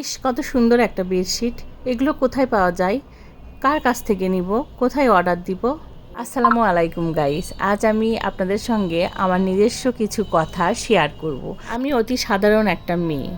ইস, কত সুন্দর একটা বেডশিট এগুলো কোথায় পাওয়া যায়? কার কাছ থেকে নিব? কোথায় অর্ডার দিব? আসসালামু আলাইকুম গাইস আজ আমি আপনাদের সঙ্গে আমার নিজস্ব কিছু কথা শেয়ার করব। আমি অতি সাধারণ একটা মেয়ে।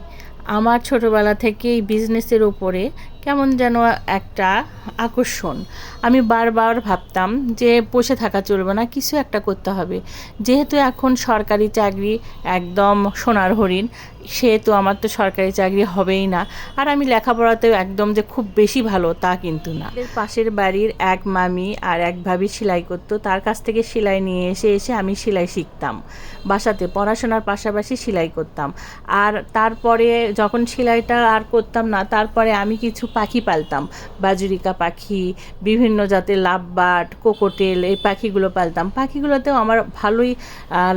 আমার ছোটবেলা থেকেই বিজনেসের ওপরে কেমন যেন একটা আকর্ষণ। আমি বারবার ভাবতাম যে বসে থাকা চলবে না, কিছু একটা করতে হবে। যেহেতু এখন সরকারি চাকরি একদম সোনার হরিণ, সেহেতু আমার তো সরকারি চাকরি হবেই না। আর আমি লেখাপড়াতেও একদম যে খুব বেশি ভালো তা কিন্তু না। পাশের বাড়ির এক মামি আর এক ভাবি সেলাই করতো, তার কাছ থেকে সেলাই নিয়ে এসে এসে আমি সেলাই শিখতাম। বাসাতে পড়াশোনার পাশাপাশি সেলাই করতাম। আর তারপরে যখন সেলাইটা আর করতাম না, তারপরে আমি কিছু পাখি পালতাম। বাজুরিকা পাখি, বিভিন্ন জাতের লাভবাট কোকোটেল, এই পাখিগুলো পালতাম। পাখিগুলোতেও আমার ভালোই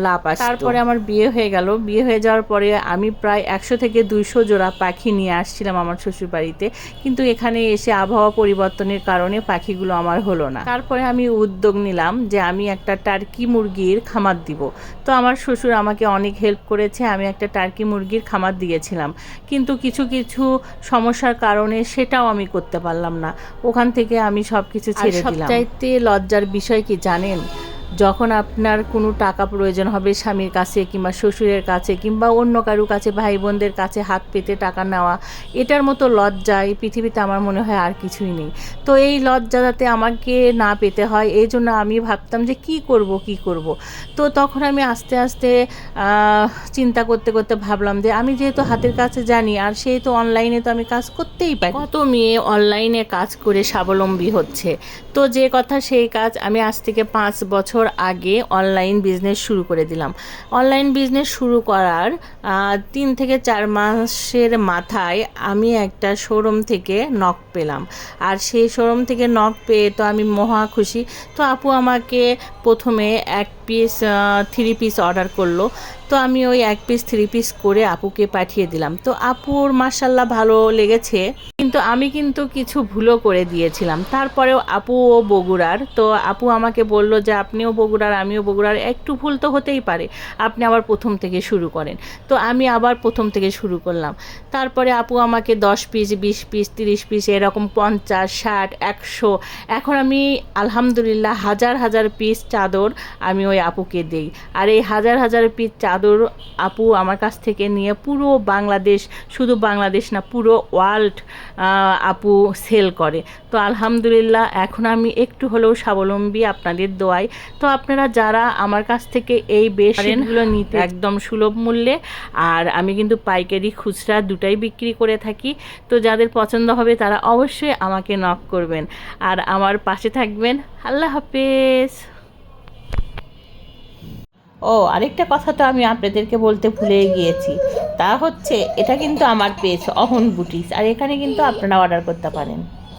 লাভ আসতো। তারপরে আমার বিয়ে হয়ে গেল। বিয়ে হয়ে যাওয়ার পরে আমি প্রায় একশো থেকে দুইশো জোড়া পাখি নিয়ে আসছিলাম আমার শ্বশুর বাড়িতে কিন্তু এখানে এসে আবহাওয়া পরিবর্তনের কারণে পাখিগুলো আমার হলো না। তারপরে আমি উদ্যোগ নিলাম যে আমি একটা টার্কি মুরগির খামার দিব। তো আমার শ্বশুর আমাকে অনেক হেল্প করেছে। আমি একটা টার্কি মুরগির খামার দিয়েছিলাম। কিন্তু কিছু কিছু সমস্যার কারণে সেটাও আমি করতে পারলাম না। ওখান থেকে আমি সব কিছু ছেড়ে দিলাম। সবচাইতে লজ্জার বিষয় কি জানেন? যখন আপনার কোনো টাকা প্রয়োজন হবে স্বামীর কাছে কিংবা শ্বশুরের কাছে কিংবা অন্য কারও কাছে ভাই বোনদের কাছে হাত পেতে টাকা নেওয়া, এটার মতো লজ্জা এই পৃথিবীতে আমার মনে হয় আর কিছুই নেই। তো এই লজ্জা যাতে আমাকে না পেতে হয়, এই জন্য আমি ভাবতাম যে কি করব কি করব? তো তখন আমি আস্তে আস্তে চিন্তা করতে করতে ভাবলাম যে আমি যেহেতু হাতের কাছে জানি, আর সেহেতু অনলাইনে তো আমি কাজ করতেই পারি। কত মেয়ে অনলাইনে কাজ করে স্বাবলম্বী হচ্ছে। তো যে কথা সেই কাজ আমি আজ থেকে পাঁচ বছর আগে অনলাইন বিজনেস শুরু করে দিলাম। অনলাইন বিজনেস শুরু করার তিন থেকে চার মাসের মাথায় আমি একটা শোরুম থেকে নক পেলাম। আর সেই শোরুম থেকে নক পেয়ে তো আমি মহা খুশি। তো আপু আমাকে প্রথমে এক পিস থ্রি পিস অর্ডার করল। তো আমি ওই এক পিস থ্রি পিস করে আপুকে পাঠিয়ে দিলাম। তো আপুর মার্শাল্লাহ ভালো লেগেছে, কিন্তু আমি কিন্তু কিছু ভুলও করে দিয়েছিলাম। তারপরেও আপু ও বগুড়ার। তো আপু আমাকে বলল যে, আপনিও বগুড়ার, আমিও বগুড়ার। একটু ভুল তো হতেই পারে। আপনি আবার প্রথম থেকে শুরু করেন। তো আমি আবার প্রথম থেকে শুরু করলাম। তারপরে আপু আমাকে দশ পিস বিশ পিস তিরিশ পিস এরকম পঞ্চাশ, ষাট, একশো। এখন আমি আলহামদুলিল্লাহ হাজার হাজার পিস চাদর আমি ওই আপুকে দেই। আর এই হাজার হাজার পিস চাদর আপু আমার কাছ থেকে নিয়ে পুরো বাংলাদেশ শুধু বাংলাদেশ না পুরো ওয়ার্ল্ড আপু সেল করে। তো আলহামদুলিল্লাহ এখন আমি একটু হলেও স্বাবলম্বী আপনাদের দোয়াই তো আপনারা যারা আমার কাছ থেকে এই বেশগুলো নিতে একদম। সুলভ মূল্যে আর আমি কিন্তু পাইকারি খুচরা দুটাই বিক্রি করে থাকি তো যাদের পছন্দ হবে তারা অবশ্যই আমাকে নক করবেন। আর আমার পাশে থাকবেন। আল্লাহ হাফেজ। ও, আরেকটা কথা তো আমি আপনাদেরকে বলতে ভুলে গিয়েছি। তা হচ্ছে, এটা কিন্তু আমার পেয়েছে অহন বুটিস আর এখানে কিন্তু আপনারা অর্ডার করতে পারেন।